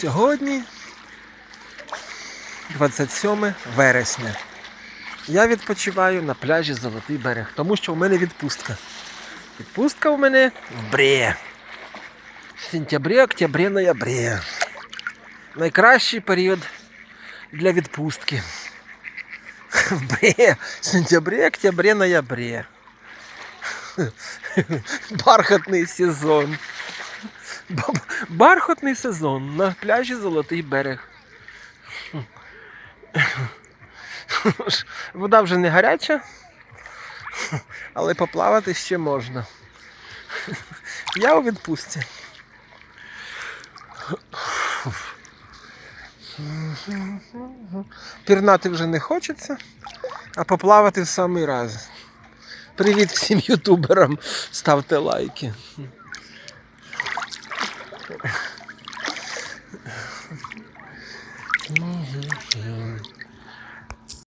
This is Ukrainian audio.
Сьогодні 27 вересня. Я відпочиваю на пляжі Золотий берег, тому що в мене відпустка. Відпустка у мене в Бре. В сентябрі, октябрі, ноябрі. Найкращий період для відпустки. В Бре. Сентябрі, октябрі, ноябрі. Бархатний сезон. Б- Бархатний сезон на пляжі Золотий берег. Вода вже не гаряча, але поплавати ще можна. Я у відпустці. Пірнати вже не хочеться, а поплавати в самий раз. Привіт всім ютуберам. Ставте лайки. Mm-hmm.